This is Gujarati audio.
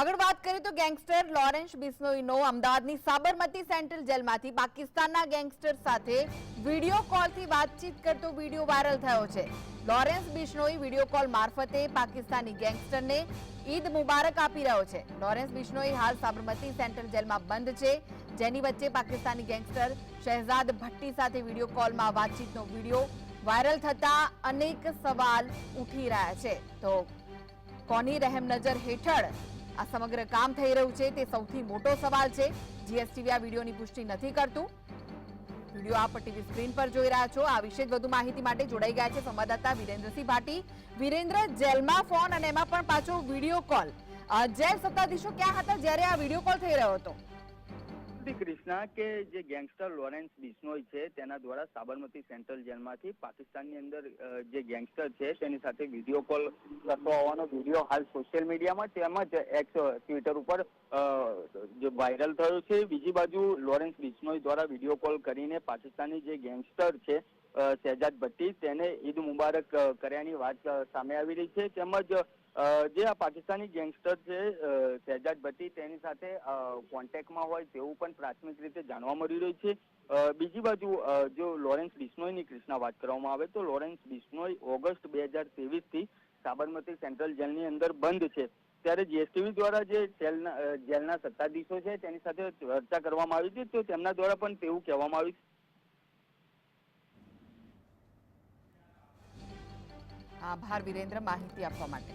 આગળ વાત કરીએ તો ગેંગસ્ટર લોરેન્સ બિસ્નોઈનો અમદાવાદની સાબરમતી સેન્ટ્રલ જેલમાંથી પાકિસ્તાનના ગેંગસ્ટર સાથે વીડિયો કોલથી વાતચીત કરતો વીડિયો વાયરલ થયો છે. લોરેન્સ બિશ્નોઈ વીડિયો કોલ મારફતે પાકિસ્તાની ગેંગસ્ટરને ઈદ મુબારક આપી રહ્યો છે. લોરેન્સ બિશ્નોઈ હાલ સાબરમતી સેન્ટ્રલ જેલમાં બંધ છે. જેની વચ્ચે પાકિસ્તાની ગેંગસ્ટર શહેજાદ ભટ્ટી સાથે વીડિયો કોલમાં વાતચીતનો વીડિયો વાયરલ થતા અનેક સવાલ ઉઠી રહ્યા છે. તો કોની રહેમ નજર હેઠળ આ સમગ્ર કામ થઈ રહ્યું છે તે સૌથી મોટો સવાલ છે. જીએસટીવી આ વિડીયોની પુષ્ટિ નથી કરતું. વીડિયો આપ ટીવી સ્ક્રીન પર જોઈ રહ્યા છો. આ વિશે વધુ માહિતી માટે જોડાઈ ગયા છે સંવાદદાતા વિરેન્દ્રસિંહ ભાટી. વિરેન્દ્ર, જેલમાં ફોન અને એમાં પણ પાછો વીડિયો કોલ. જેલ સત્તાધીશો ક્યાં હતા? જ્યારે આ વીડિયો કોલ થઈ રહ્યો હતો. શ્રી કૃષ્ણા કે જે ગેંગસ્ટર લોરેન્સ બિશ્નોઈ છે, તેના દ્વારા સાબરમતી સેન્ટ્રલ જેલમાંથી પાકિસ્તાનની અંદર જે ગેંગસ્ટર છે, તેની સાથે વીડિયો કોલ કરતો હોવાનો વીડિયો હાલ સોશિયલ મીડિયામાં તેમજ એક્સ ટ્વિટર ઉપર વાયરલ થયો છે, બીજી બાજુ લોરેન્સ બિશ્નોઈ દ્વારા વીડિયો કોલ કરીને પાકિસ્તાની જે ગેંગસ્ટર છે શહેજાદ ભટ્ટી, તેને ઈદ મુબારક કર્યાની વાત સામે આવી રહી છે. તેમજ જે આ પાકિસ્તાની ગેંગસ્ટર છે શહેજાદ ભટ્ટી, તેની સાથે કોન્ટેક્ટમાં હોય તેવું પણ પ્રાથમિક રીતે જાણવા મળી રહ્યું છે. બીજી બાજુ જો લોરેન્સ બિશ્નોઈની ક્રિષ્ના વાત કરવામાં આવે, તો લોરેન્સ બિશ્નોઈ ઓગસ્ટ બે હજાર ત્રેવીસથી સાબરમતી સેન્ટ્રલ જેલની અંદર બંધ છે. ત્યારે જીએસટીવી દ્વારા જે જેલના જેલના સત્તાધીશો છે, તેની સાથે ચર્ચા કરવામાં આવી હતી, તો તેમના દ્વારા પણ તેવું કહેવામાં આવ્યું આભાર, વિરેન્દ્ર, માહિતી આપવા માટે.